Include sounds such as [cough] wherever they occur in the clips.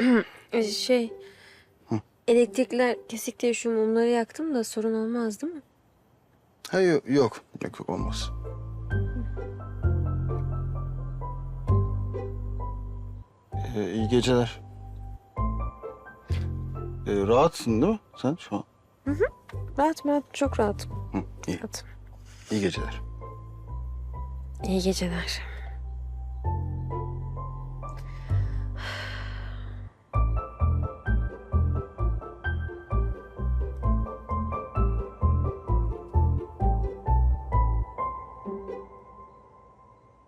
[clears throat] Ee, Şey, elektrikler kesik diye şu mumları yaktım da sorun olmaz değil mi? Ha, yok, yok, yok, yok olmaz. Ee, iyi geceler. Ee, rahatsın değil mi sen şu an? Rahat rahat, çok rahatım. Hı, iyi. Rahatım. İyi geceler. İyi geceler.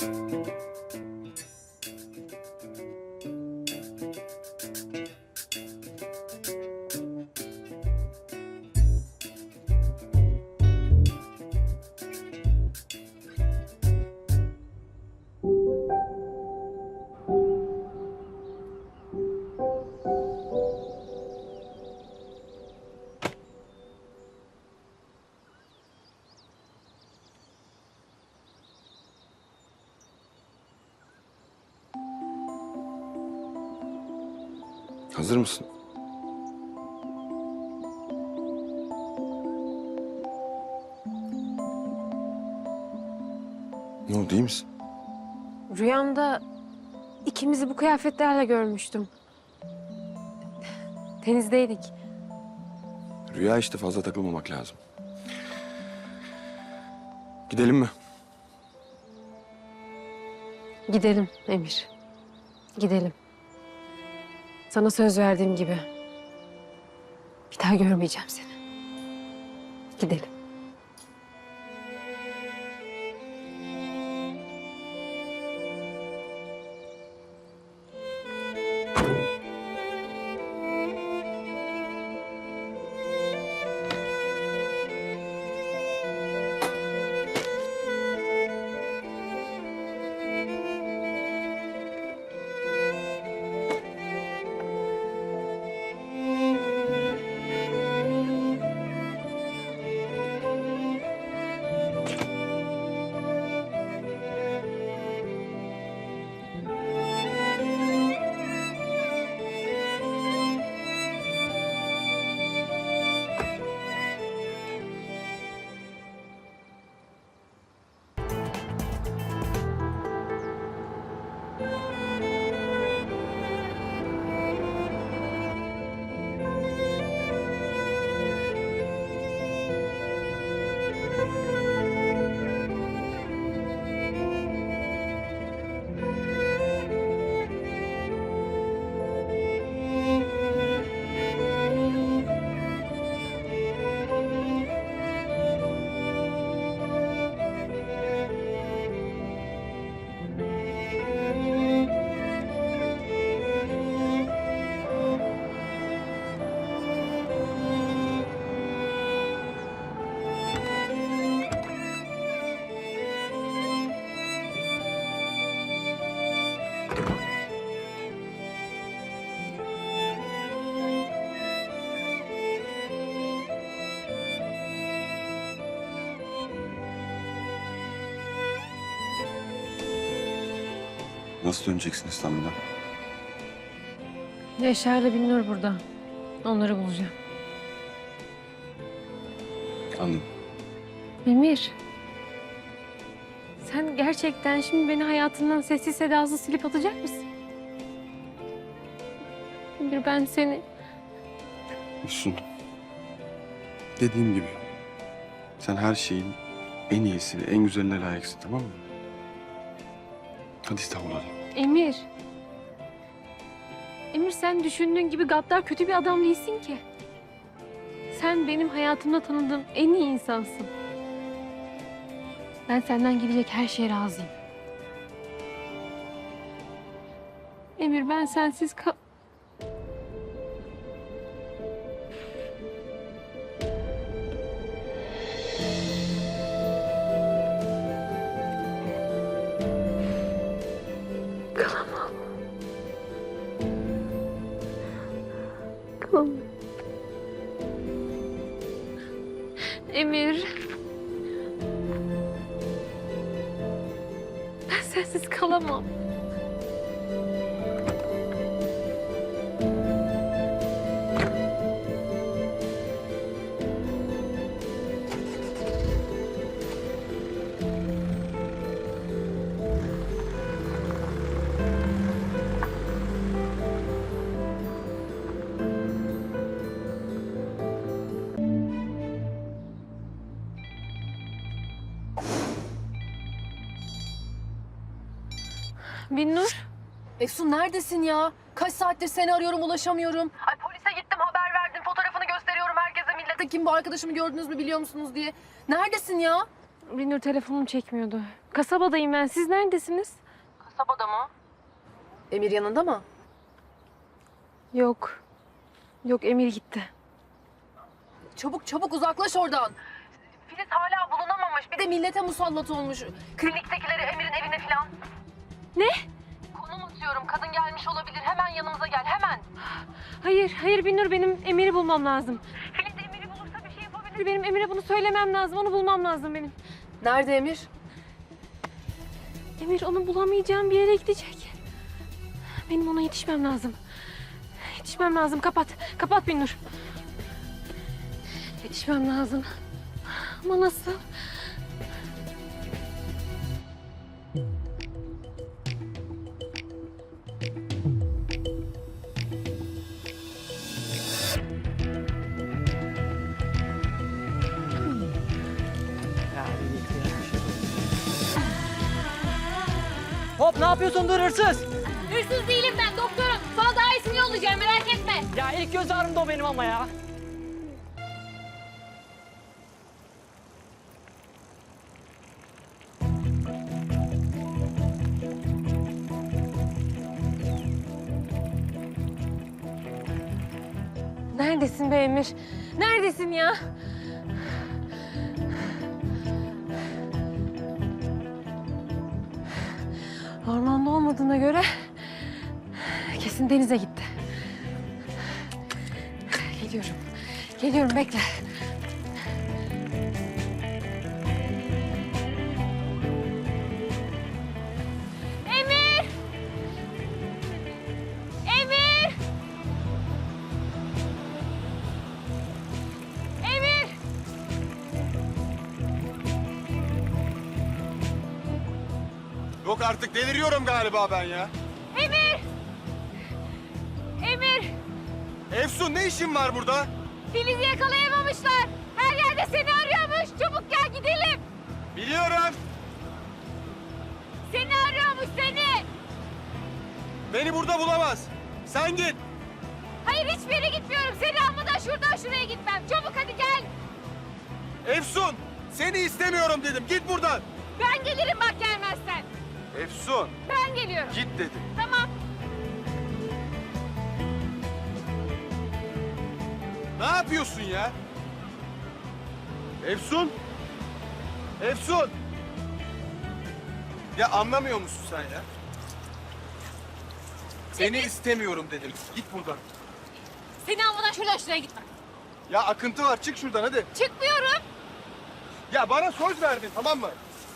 Thank you. Hazır mısın? Ne oldu iyi misin? Rüyamda ikimizi bu kıyafetlerle görmüştüm. Denizdeydik. Rüya işte fazla takılmamak lazım. Gidelim mi? Gidelim Emir. Gidelim. Sana söz verdiğim gibi. Bir daha görmeyeceğim seni. Gidelim. Nasıl döneceksin İstanbul'a? Yaşar'la Binnur burada. Onları bulacağım. Anladım. Emir. Sen gerçekten şimdi beni hayatından sessiz sedasız silip atacak mısın? Emir ben seni... Efsun. Dediğim gibi. Sen her şeyin en iyisini, en güzeline layıksın tamam mı? Hadi İstanbul'a. Emir. Emir sen düşündüğün gibi gaddar kötü bir adam değilsin ki. Sen benim hayatımda tanıdığım en iyi insansın. Ben senden gelecek her şeye razıyım. Emir ben sensiz kal... Binnur. Efsun neredesin ya? Kaç saattir seni arıyorum ulaşamıyorum. Ay polise gittim haber verdim fotoğrafını gösteriyorum herkese millete. Kim bu arkadaşımı gördünüz mü biliyor musunuz diye. Neredesin ya? Binnur telefonum çekmiyordu. Kasabadayım ben. Siz neredesiniz? Kasabada mı? Emir yanında mı? Yok. Yok Emir gitti. Çabuk çabuk uzaklaş oradan. Filiz hala bulunamamış. Bir de millete musallat olmuş. kliniktekileri Emir'in evine falan. Ne? Konum atıyorum kadın gelmiş olabilir hemen yanımıza gel hemen. Hayır, hayır Binnur benim Emir'i bulmam lazım. Filiz Emir'i bulursa bir şey yapabilir. Benim Emir'e bunu söylemem lazım. Onu bulmam lazım benim. Nerede Emir? Emir onu bulamayacağım bir yere gidecek. Benim ona yetişmem lazım. Yetişmem lazım. Kapat. Kapat Binnur. Yetişmem lazım. Ama nasıl? Hop ne yapıyorsun dur hırsız? Hırsız değilim ben doktorum. Sana daha iyisini yollayacağım merak etme. Ya ilk göz ağrım o benim ama ya. Neredesin be Emir? Neredesin ya? Olmadığına göre kesin denize gitti. Geliyorum. Geliyorum bekle. Artık deliriyorum galiba ben ya. Emir! Emir! Efsun ne işin var burada? Filiz'i yakalayamamışlar. Her yerde seni arıyormuş. Çabuk gel gidelim. Biliyorum. Seni arıyormuş seni. Beni burada bulamaz. Sen git. Hayır hiçbir yere gitmiyorum. Seni almadan şuradan şuraya gitmem. Çabuk hadi gel. Efsun seni istemiyorum dedim. Git buradan. Ben gelirim bak gelmezsen. Efsun Ben geliyorum. git dedim. Tamam. Ne yapıyorsun ya? Efsun? Efsun? Ya anlamıyor musun sen ya? Seni istemiyorum dedim. Git buradan. Seni almadan şuradan şuraya gitmem. Ya akıntı var. Çık şuradan hadi. Çıkmıyorum. Ya bana söz verdin tamam mı?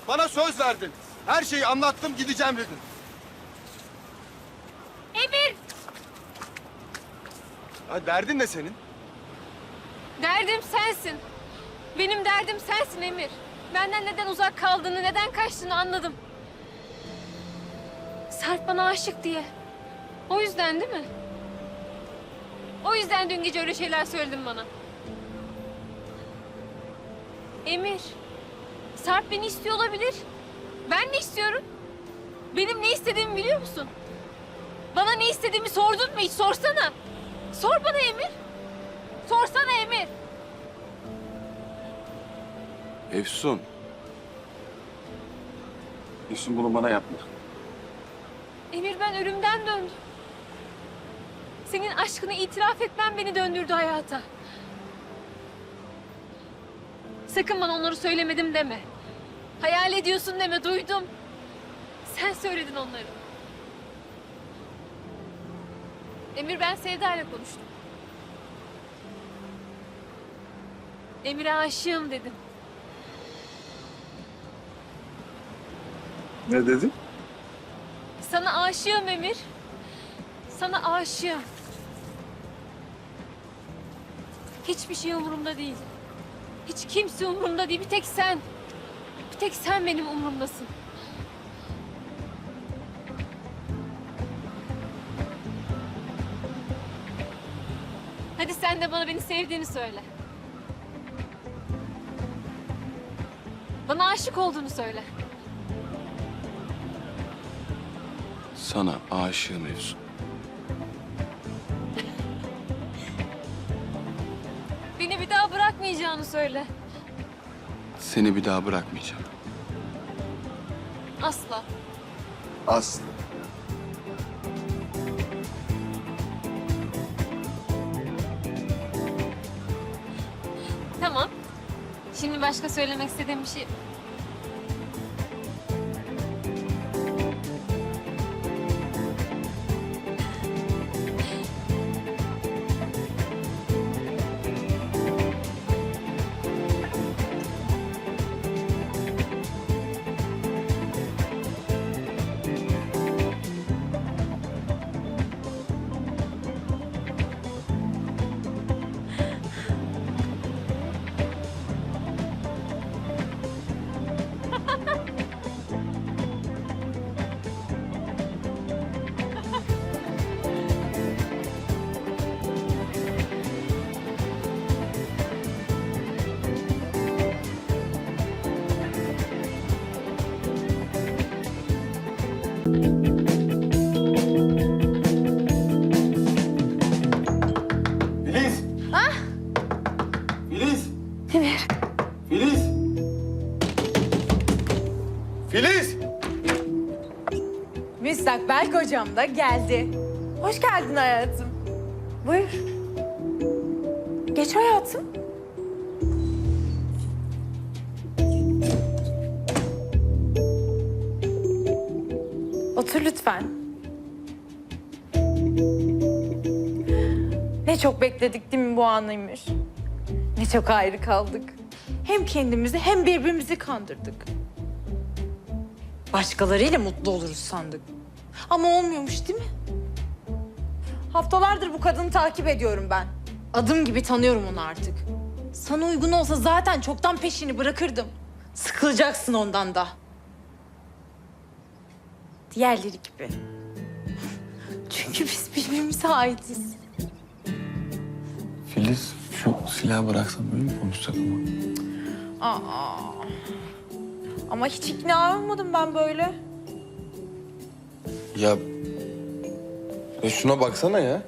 Bana söz verdin. Her şeyi anlattım gideceğim dedin. Emir, Ya derdin ne senin? derdim sensin. Benim derdim sensin Emir. Benden neden uzak kaldığını, neden kaçtığını anladım. Sarp bana aşık diye. O yüzden değil mi? O yüzden dün gece öyle şeyler söyledin bana. Emir, Sarp beni istiyor olabilir. Ben ne istiyorum? Benim ne istediğimi biliyor musun? Bana ne istediğimi sordun mu hiç? Sorsana. Sor bana Emir. Sorsana Emir. Efsun. Efsun bunu bana yapma. Emir ben ölümden döndüm. Senin aşkını itiraf etmen beni döndürdü hayata. Sakın bana onları söylemedim deme. Hayal ediyorsun deme, duydum. Sen söyledin onları. Emir ben Sevda ile konuştum. Emir'e aşığım dedim. Ne dedin? Sana aşığım Emir. Sana aşığım. Hiçbir şey umurumda değil. Hiç kimse umurumda değil. Bir tek sen. Tek sen benim umurumdasın. Hadi sen de bana beni sevdiğini söyle. Bana aşık olduğunu söyle. Sana aşığım Efsun. Beni bir daha bırakmayacağını söyle. Seni bir daha bırakmayacağım. Asla. Aslı. Tamam. Şimdi başka söylemek istediğim bir şey... Filiz! Filiz! Müstakbel kocam da geldi. Hoş geldin hayatım. Buyur. Geç hayatım. Otur lütfen. Ne çok bekledik değil mi bu anıymış? Ne çok ayrı kaldık. Hem kendimizi hem birbirimizi kandırdık. Başkalarıyla mutlu oluruz sandık. Ama olmuyormuş değil mi? Haftalardır bu kadını takip ediyorum ben. Adım gibi tanıyorum onu artık. Sana uygun olsa zaten çoktan peşini bırakırdım. Sıkılacaksın ondan da. Diğerleri gibi. Çünkü biz birbirimize aitiz. Filiz şu silahı bıraksan böyle mi konuşsak ama? Aa. Ama hiç ikna olmadım ben böyle. Ya... Ya şuna baksana ya.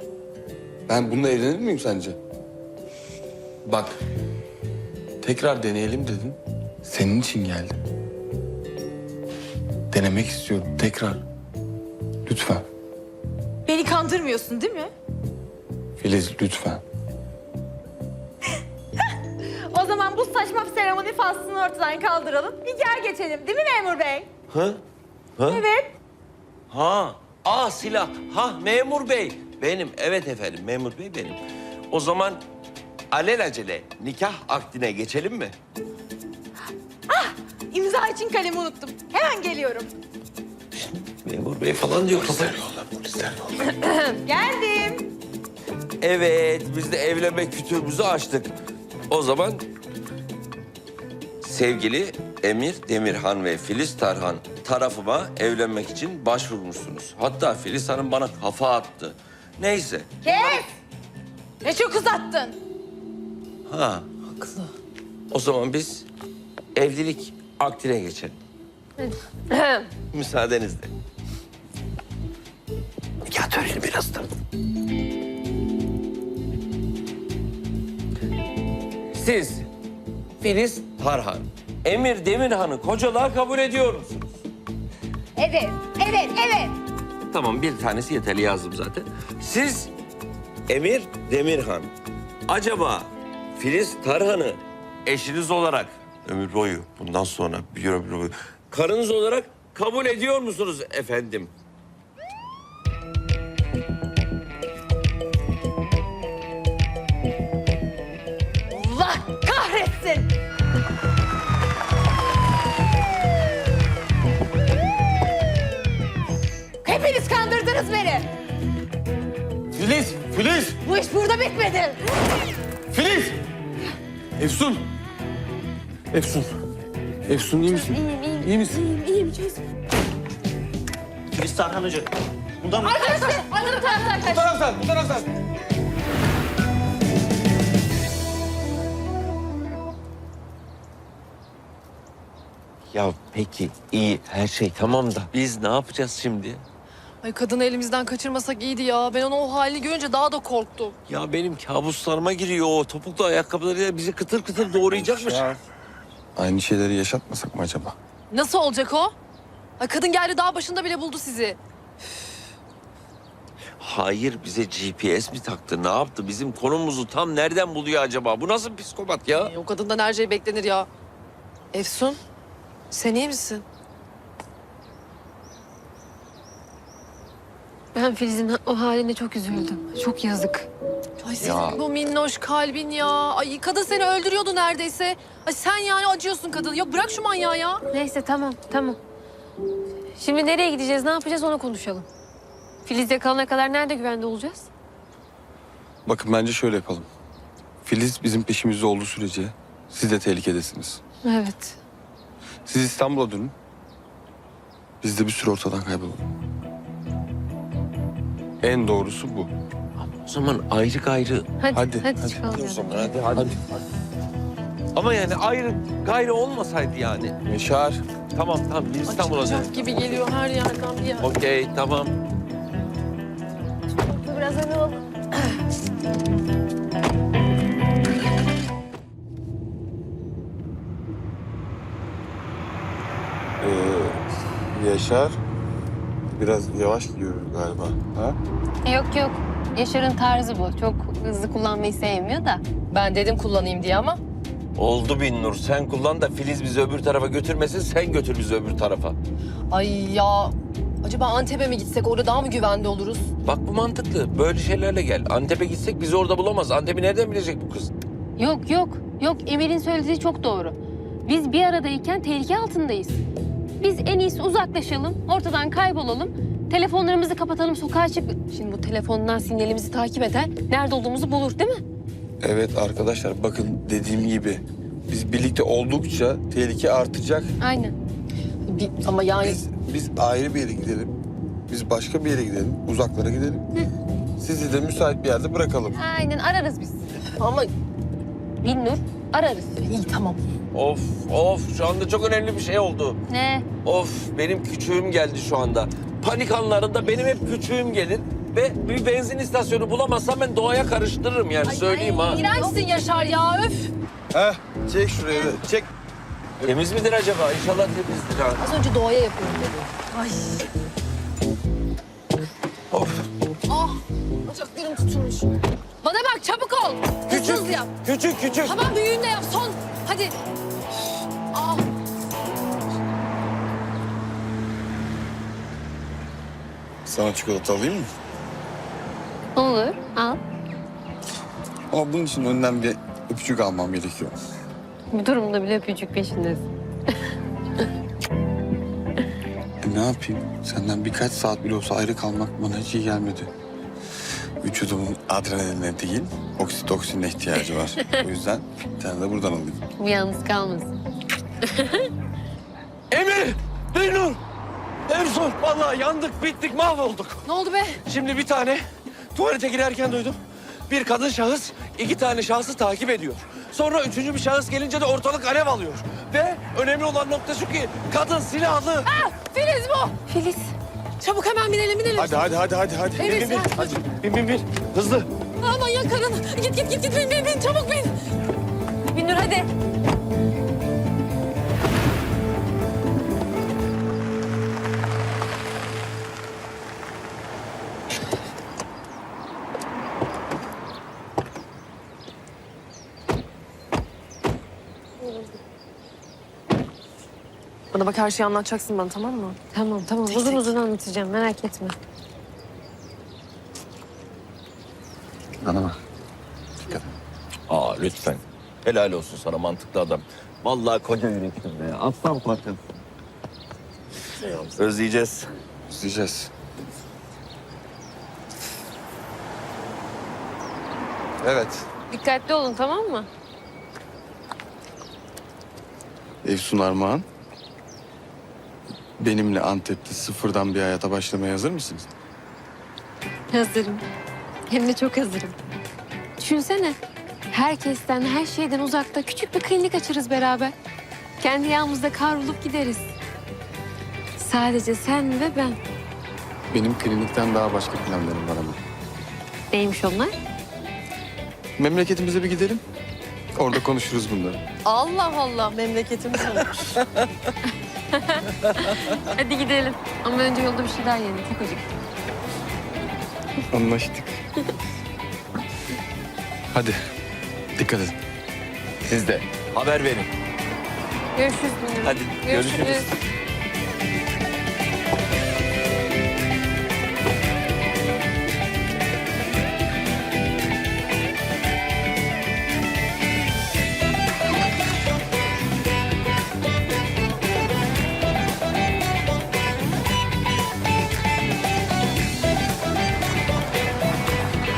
Ben bununla evlenir miyim sence? Bak. Tekrar deneyelim dedin. Senin için geldim. Denemek istiyorum tekrar. Lütfen. Beni kandırmıyorsun değil mi? Filiz lütfen. [laughs] O zaman bu saçma faslını ortadan kaldıralım. Nikah geçelim değil mi memur bey? Ha? Ha? Evet. Ha. Aa silah. Ha memur bey. Benim. Evet efendim memur bey benim. O zaman alelacele nikah akdine geçelim mi? İmza için kalemi unuttum. Hemen geliyorum. Memur bey falan diyor. Polisler yolla, polisler yolla. Geldim. Evet, biz de evlenme kütüğümüzü açtık. O zaman sevgili Emir Demirhan ve Filiz Tarhan tarafıma evlenmek için başvurmuşsunuz. Hatta Filiz Hanım bana kafa attı. Neyse. Kes! Ne çok uzattın. Ha, haklı. O zaman biz evlilik akdine geçelim. Müsaadenizle. Nikah töreni birazdan. Siz Filiz Tarhan, Emir Demirhan'ı kocalığa kabul ediyor musunuz? Evet, evet, evet. Tamam bir tanesi yeterli yazdım zaten. Siz Emir Demirhan. Acaba Filiz Tarhan'ı eşiniz olarak ömür boyu bundan sonra bir ömür boyu karınız olarak kabul ediyor musunuz efendim? Bitmedi. Filiz! Efsun! Efsun. Efsun iyi misin? İyiyim, iyiyim. İyi misin? Filiz Tarhan Hoca. Bundan mı? Arkadaşlar, anladım taraftan kaç. Bu taraftan, bu taraftan. Ya peki iyi her şey tamam da biz ne yapacağız şimdi? Ay kadını elimizden kaçırmasak iyiydi ya. Ben onu o halini görünce daha da korktum. Ya benim kabuslarıma giriyor o topuklu ayakkabılarıyla bizi kıtır kıtır doğrayacakmış. Aynı şeyleri yaşatmasak mı acaba? Nasıl olacak o? Ay kadın geldi dağ başında bile buldu sizi. Hayır bize GPS mi taktı ne yaptı? Bizim konumuzu tam nereden buluyor acaba? Bu nasıl psikopat ya? E, o kadından her şey beklenir ya. Efsun, sen iyi misin? Ben Filiz'in o haline çok üzüldüm. Çok yazık. Ay senin Ya. bu minnoş kalbin ya. Ay kadın seni öldürüyordu neredeyse. Ay sen yani acıyorsun kadın. Ya bırak şu manyağı ya. Neyse tamam tamam. Şimdi nereye gideceğiz, ne yapacağız onu konuşalım. Filiz'le kalana kadar nerede güvende olacağız? Bakın bence şöyle yapalım. Filiz bizim peşimizde olduğu sürece siz de tehlikedesiniz. Evet. Siz İstanbul'a dönün. Biz de bir süre ortadan kaybolalım. En doğrusu bu. O zaman ayrı gayrı. Hadi, Hadi, hadi, hadi. çıkalım. yani. Hadi hadi. Ama yani ayrı gayrı olmasaydı yani. Yaşar. Tamam tamam biz İstanbul'a Acıyacak dönelim. gibi geliyor her yerden bir yer. Okey tamam. Biraz öne alalım. Ee, Yaşar. Biraz yavaş gidiyoruz galiba. Ha? Yok yok. Yaşar'ın tarzı bu. Çok hızlı kullanmayı sevmiyor da. Ben dedim kullanayım diye ama. Oldu bin Nur. Sen kullan da Filiz bizi öbür tarafa götürmesin. Sen götür bizi öbür tarafa. Ay ya. Acaba Antep'e mi gitsek orada daha mı güvende oluruz? Bak bu mantıklı. Böyle şeylerle gel. Antep'e gitsek bizi orada bulamaz. Antep'i nereden bilecek bu kız? Yok yok. Yok Emir'in söylediği çok doğru. Biz bir aradayken tehlike altındayız. Biz en iyisi uzaklaşalım, ortadan kaybolalım. Telefonlarımızı kapatalım, sokağa çık. Şimdi bu telefondan sinyalimizi takip eder, nerede olduğumuzu bulur değil mi? Evet arkadaşlar bakın dediğim gibi biz birlikte oldukça tehlike artacak. Aynen. Bir, ama yani Biz biz ayrı bir yere gidelim. Biz başka bir yere gidelim. Uzaklara gidelim. Sizi de müsait bir yerde bırakalım. Aynen ararız biz. ama Binnur ararız. iyi tamam. Of of şu anda çok önemli bir şey oldu. Ne? Of benim küçüğüm geldi şu anda. Panik anlarında benim hep küçüğüm gelir. Ve bir benzin istasyonu bulamazsam ben doğaya karıştırırım yani söyleyeyim ha. İğrençsin Yaşar ya öf. Heh çek şuraya da çek. Temiz midir acaba? İnşallah temizdir ha. Az önce doğaya yapıyorum dedi. Ay Of. ah bacaklarım tutulmuş. Bana bak çabuk ol. Hızlı hızlı yap. Küçük küçük. Tamam büyüğünü de yap son. Hadi. Sana çikolata alayım mı? Olur, al. Ama bunun için önden bir öpücük almam gerekiyor. Bu durumda bile öpücük peşindesin. [laughs] E, ne yapayım? Senden birkaç saat bile olsa ayrı kalmak bana hiç iyi gelmedi. vücudumun adrenaline değil, oksitoksine ihtiyacı var. o yüzden bir tane de buradan alayım. Bu yalnız kalmasın. Emir! Beynur! Ersun! Vallahi yandık, bittik, mahvolduk. Ne oldu be? Şimdi bir tane tuvalete girerken duydum. Bir kadın şahıs iki tane şahsı takip ediyor. Sonra üçüncü bir şahıs gelince de ortalık alev alıyor. Ve önemli olan nokta şu ki kadın silahlı. Filiz bu. Filiz. Çabuk hemen binelim binelim. Hadi hadi hadi hadi hadi. Bin bin bin. Hadi bin bin bin. Hızlı. Aman yakarın. Git git git git bin bin bin çabuk bin. Binur hadi. Bana bak her şeyi anlatacaksın bana tamam mı? Tamam tamam uzun uzun anlatacağım merak etme. Bana bak. Dikkat et. Aa lütfen. Helal olsun sana mantıklı adam. Vallahi koca yürekli be. Aslan parçası. Özleyeceğiz. İzleyeceğiz. Evet. Dikkatli olun tamam mı? Efsun Armağan. Benimle Antep'te sıfırdan bir hayata başlamaya hazır mısınız? Hazırım. Hem de çok hazırım. Düşünsene. Herkesten, her şeyden uzakta küçük bir klinik açarız beraber. Kendi yağımızda kavrulup gideriz. Sadece sen ve ben. Benim klinikten daha başka planlarım var ama. Neymiş onlar? Memleketimize bir gidelim. Orada konuşuruz bunları. Allah Allah memleketimiz olmuş. [laughs] [laughs] Hadi gidelim. Ama önce yolda bir şey daha yiyelim. Çok acıktım. Anlaştık. Hadi. Dikkat edin. Siz de haber verin. Görüşürüz. Münir. Hadi görüşürüz.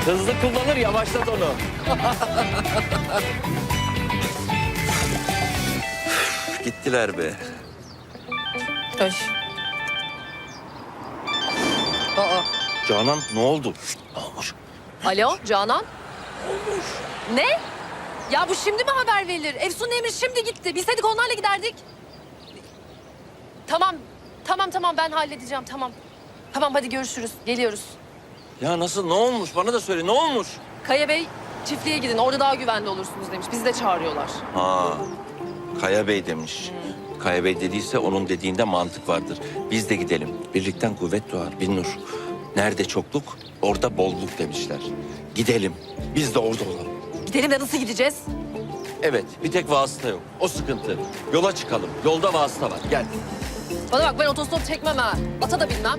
Hızlı kullanır, yavaşlat onu. Gittiler be. Öş. Aa. Canan ne oldu? Ne olmuş? Alo Canan. Ne? Ya bu şimdi mi haber verilir? Efsun Emir şimdi gitti. Bilseydik onlarla giderdik. Tamam. Tamam tamam ben halledeceğim tamam. Tamam hadi görüşürüz. Geliyoruz. Ya nasıl ne olmuş? Bana da söyle ne olmuş? Kaya Bey çiftliğe gidin. Orada daha güvenli olursunuz demiş. Bizi de çağırıyorlar. Ha, Kaya Bey demiş. Kaya Bey dediyse onun dediğinde mantık vardır. Biz de gidelim. Birlikten kuvvet doğar Binnur. Nerede çokluk, orada bolluk demişler. Gidelim. Biz de orada olalım. Gidelim de nasıl gideceğiz? Evet, bir tek vasıta yok. O sıkıntı. Yola çıkalım. Yolda vasıta var. Gel. Bana bak ben otostop çekmem ha. Ata da binmem.